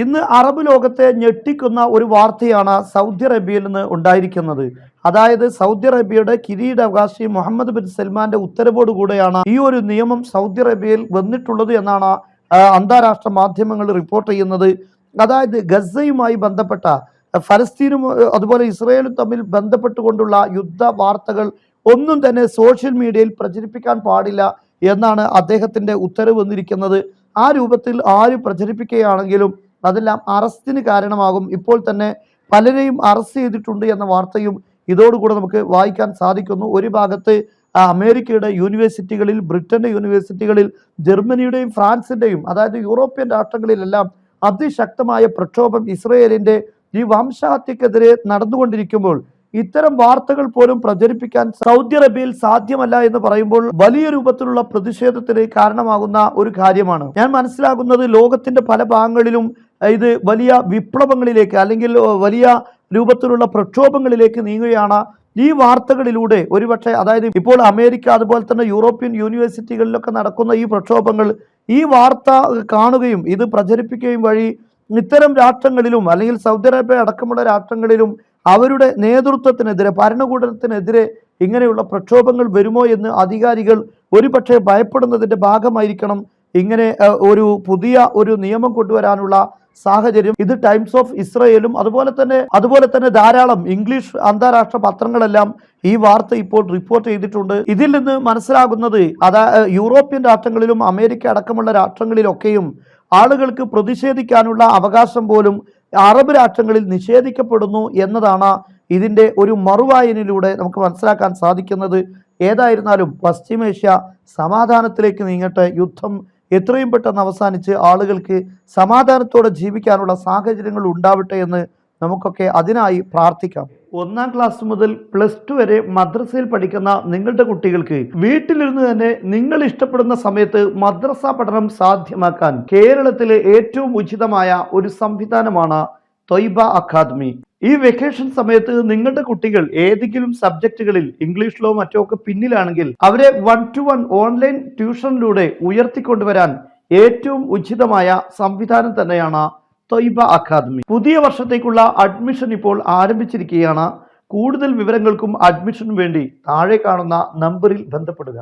ഇന്ന് അറബ് ലോകത്തെ ഞെട്ടിക്കുന്ന ഒരു വാർത്തയാണ് സൗദി അറേബ്യയിൽ നിന്ന് ഉണ്ടായിരിക്കുന്നത്. അതായത് സൗദി അറേബ്യയുടെ കിരീടാവകാശി മുഹമ്മദ് ബിൻ സൽമാന്റെ ഉത്തരവോടുകൂടെയാണ് ഈ ഒരു നിയമം സൗദി അറേബ്യയിൽ വന്നിട്ടുള്ളത് എന്നാണ് അന്താരാഷ്ട്ര മാധ്യമങ്ങൾ റിപ്പോർട്ട് ചെയ്യുന്നത്. അതായത് ഗസയുമായി ബന്ധപ്പെട്ട ഫലസ്തീനും അതുപോലെ ഇസ്രയേലും തമ്മിൽ ബന്ധപ്പെട്ടുകൊണ്ടുള്ള യുദ്ധ വാർത്തകൾ ഒന്നും തന്നെ സോഷ്യൽ മീഡിയയിൽ പ്രചരിപ്പിക്കാൻ പാടില്ല എന്നാണ് അദ്ദേഹത്തിന്റെ ഉത്തരവ് വന്നിരിക്കുന്നത്. ആ രൂപത്തിൽ ആര് പ്രചരിപ്പിക്കുകയാണെങ്കിലും അതെല്ലാം അറസ്റ്റിന് കാരണമാകും. ഇപ്പോൾ തന്നെ പലരെയും അറസ്റ്റ് ചെയ്തിട്ടുണ്ട് എന്ന വാർത്തയും ഇതോടുകൂടെ നമുക്ക് വായിക്കാൻ സാധിക്കുന്നു. ഒരു ഭാഗത്ത് അമേരിക്കയുടെ യൂണിവേഴ്സിറ്റികളിൽ ബ്രിട്ടന്റെ യൂണിവേഴ്സിറ്റികളിൽ ജർമ്മനിയുടെയും ഫ്രാൻസിന്റെയും അതായത് യൂറോപ്യൻ രാഷ്ട്രങ്ങളിലെല്ലാം അതിശക്തമായ പ്രക്ഷോഭം ഇസ്രയേലിന്റെ ഈ വംശഹത്യക്കെതിരെ നടന്നുകൊണ്ടിരിക്കുമ്പോൾ ഇത്തരം വാർത്തകൾ പോലും പ്രചരിപ്പിക്കാൻ സൗദി അറേബ്യയിൽ സാധ്യമല്ല എന്ന് പറയുമ്പോൾ വലിയ രൂപത്തിലുള്ള പ്രതിഷേധത്തിന് കാരണമാകുന്ന ഒരു കാര്യമാണ്. ഞാൻ മനസ്സിലാക്കുന്നത് ലോകത്തിന്റെ പല ഭാഗങ്ങളിലും ഇത് വലിയ വിപ്ലവങ്ങളിലേക്ക് അല്ലെങ്കിൽ വലിയ രൂപത്തിലുള്ള പ്രക്ഷോഭങ്ങളിലേക്ക് നീങ്ങുകയാണ് ഈ വാർത്തകളിലൂടെ. ഒരുപക്ഷെ അതായത് ഇപ്പോൾ അമേരിക്ക അതുപോലെ തന്നെ യൂറോപ്യൻ യൂണിവേഴ്സിറ്റികളിലൊക്കെ നടക്കുന്ന ഈ പ്രക്ഷോഭങ്ങൾ ഈ വാർത്ത കാണുകയും ഇത് പ്രചരിപ്പിക്കുകയും വഴി ഇത്തരം രാഷ്ട്രങ്ങളിലും അല്ലെങ്കിൽ സൗദി അറേബ്യ അടക്കമുള്ള രാഷ്ട്രങ്ങളിലും അവരുടെ നേതൃത്വത്തിനെതിരെ ഭരണകൂടത്തിനെതിരെ ഇങ്ങനെയുള്ള പ്രക്ഷോഭങ്ങൾ വരുമോ എന്ന് അധികാരികൾ ഒരുപക്ഷെ ഭയപ്പെടുന്നതിന്റെ ഭാഗമായിരിക്കണം ഇങ്ങനെ ഒരു പുതിയ ഒരു നിയമം കൊണ്ടുവരാനുള്ള സാഹചര്യം. ഇത് ടൈംസ് ഓഫ് ഇസ്രയേലും അതുപോലെ തന്നെ അതുപോലെ തന്നെ ധാരാളം ഇംഗ്ലീഷ് അന്താരാഷ്ട്ര പത്രങ്ങളെല്ലാം ഈ വാർത്ത ഇപ്പോൾ റിപ്പോർട്ട് ചെയ്തിട്ടുണ്ട്. ഇതിൽ നിന്ന് മനസ്സിലാകുന്നത് അതാ യൂറോപ്യൻ രാഷ്ട്രങ്ങളിലും അമേരിക്ക അടക്കമുള്ള രാഷ്ട്രങ്ങളിലൊക്കെയും ആളുകൾക്ക് പ്രതിഷേധിക്കാനുള്ള അവകാശം പോലും അറബ് രാഷ്ട്രങ്ങളിൽ നിഷേധിക്കപ്പെടുന്നു എന്നതാണ് ഇതിന്റെ ഒരു മറുവായനിലൂടെ നമുക്ക് മനസ്സിലാക്കാൻ സാധിക്കുന്നത്. ഏതായിരുന്നാലും പശ്ചിമേഷ്യ സമാധാനത്തിലേക്ക് നീങ്ങട്ടെ യുദ്ധം എത്രയും പെട്ടെന്ന് അവസാനിച്ച് ആളുകൾക്ക് സമാധാനത്തോടെ ജീവിക്കാനുള്ള സാഹചര്യങ്ങൾ ഉണ്ടാവട്ടെ എന്ന് നമുക്കൊക്കെ അതിനായി പ്രാർത്ഥിക്കാം. ഒന്നാം ക്ലാസ് മുതൽ പ്ലസ് ടു വരെ മദ്രസയിൽ പഠിക്കുന്ന നിങ്ങളുടെ കുട്ടികൾക്ക് വീട്ടിലിരുന്ന് തന്നെ നിങ്ങൾ ഇഷ്ടപ്പെടുന്ന സമയത്ത് മദ്രസ പഠനം സാധ്യമാക്കാൻ കേരളത്തിലെ ഏറ്റവും ഉചിതമായ ഒരു സംവിധാനമാണ് തൊയ്ബ അക്കാദമി. ഈ വെക്കേഷൻ സമയത്ത് നിങ്ങളുടെ കുട്ടികൾ ഏതെങ്കിലും സബ്ജക്റ്റുകളിൽ ഇംഗ്ലീഷിലോ മറ്റോ ഒക്കെ പിന്നിലാണെങ്കിൽ അവരെ വൺ ടു വൺ ഓൺലൈൻ ട്യൂഷനിലൂടെ ഉയർത്തിക്കൊണ്ടുവരാൻ ഏറ്റവും ഉചിതമായ സംവിധാനം തന്നെയാണ് തൊയ്ബ അക്കാദമി പുതിയ വർഷത്തേക്കുള്ള അഡ്മിഷൻ ഇപ്പോൾ ആരംഭിച്ചിരിക്കുകയാണ്. കൂടുതൽ വിവരങ്ങൾക്കും അഡ്മിഷനും വേണ്ടി താഴെ കാണുന്ന നമ്പറിൽ ബന്ധപ്പെടുക.